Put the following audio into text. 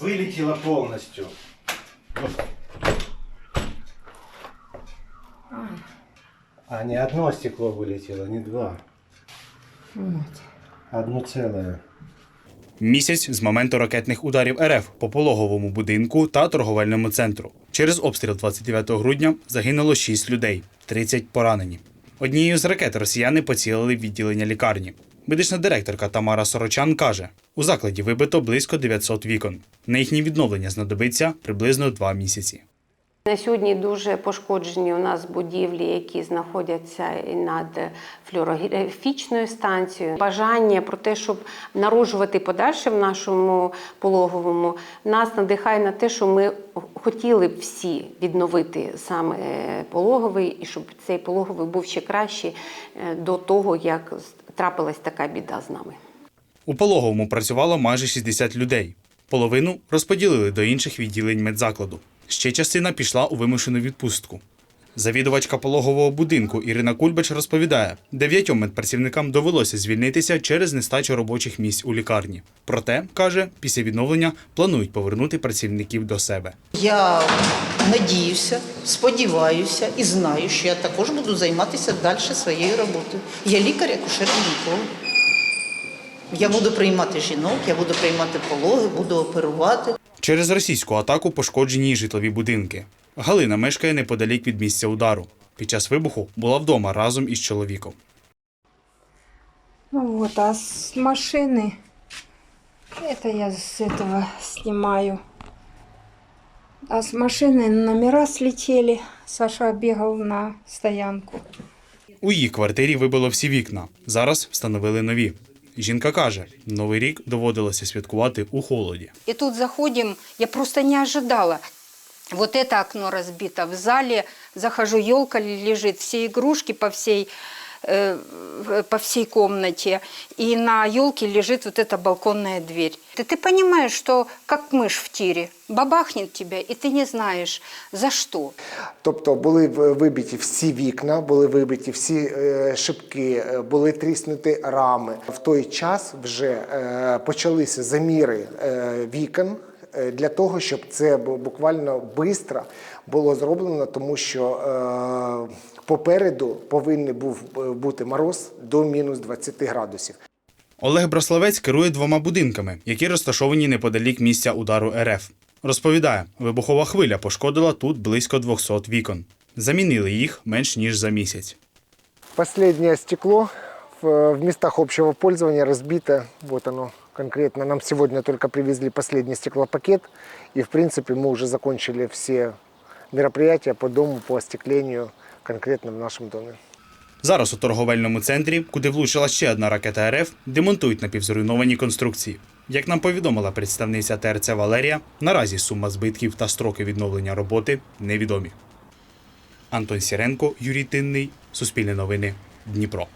вылетело полностью. А не одно стекло вылетело, не два. Одно целое. Місяць з моменту ракетних ударів РФ по пологовому будинку та торговельному центру. Через обстріл 29 грудня загинуло 6 людей, 30 поранені. Однією з ракет росіяни поцілили відділення лікарні. Медична директорка Тамара Сорочан каже: у закладі вибито близько 900 вікон. На їхнє відновлення знадобиться приблизно 2 місяці. На сьогодні дуже пошкоджені у нас будівлі, які знаходяться над флюорографічною станцією. Бажання про те, щоб народжувати подальше в нашому пологовому, нас надихає на те, що ми хотіли б всі відновити саме пологовий, і щоб цей пологовий був ще кращий е, до того, як трапилась така біда з нами. У пологовому працювало майже 60 людей. Половину розподілили до інших відділень медзакладу. Ще частина пішла у вимушену відпустку. Завідувачка пологового будинку Ірина Кульбач розповідає, дев'ятьом медпрацівникам довелося звільнитися через нестачу робочих місць у лікарні. Проте, каже, після відновлення планують повернути працівників до себе. Я надіюся, сподіваюся і знаю, що я також буду займатися далі своєю роботою. Я лікар, акушер гінеколог. Я буду приймати жінок, я буду приймати пологи, буду оперувати. Через російську атаку пошкоджені житлові будинки. Галина мешкає неподалік від місця удару. Під час вибуху була вдома разом із чоловіком. Ну вот, а с машины, это я с этого снимаю. А с машины номера слетели. Саша бегал на стоянку. У її квартирі вибило всі вікна. Зараз встановили нові. Жінка каже, новий рік доводилося святкувати у холоді. И тут заходим, я просто не ожидала. Вот это окно разбито. В зале захожу, елка лежит, все игрушки по всей, э, по всей комнате. И на елке лежит вот эта балконная дверь. Ты, ты понимаешь, что как мышь в тире, бабахнет тебя, и ты не знаешь, за что. Тобто були в- вибиті всі вікна, були вибиті всі е, шибки, е, були тріснуті рами. В той час вже е, почалися заміри е, вікон е, для того, щоб це буквально швидко було зроблено, тому що е, попереду повинен був е, бути мороз до мінус 20 градусів. Олег Браславець керує двома будинками, які розташовані неподалік місця удару РФ. Розповідає, вибухова хвиля пошкодила тут близько 200 вікон. Замінили їх менш ніж за місяць. Последнее стекло в, местах общего пользования разбито. Вот оно конкретно. Нам сегодня только привезли последний стеклопакет. И, в принципе, мы уже закончили все мероприятия по дому, по остеклению конкретно в нашем доме. Зараз у торговельному центрі, куди влучила ще одна ракета РФ, демонтують напівзруйновані конструкції. Як нам повідомила представниця ТРЦ Валерія, наразі сума збитків та строки відновлення роботи невідомі. Антон Сіренко, Юрій Тинний, Суспільне новини, Дніпро.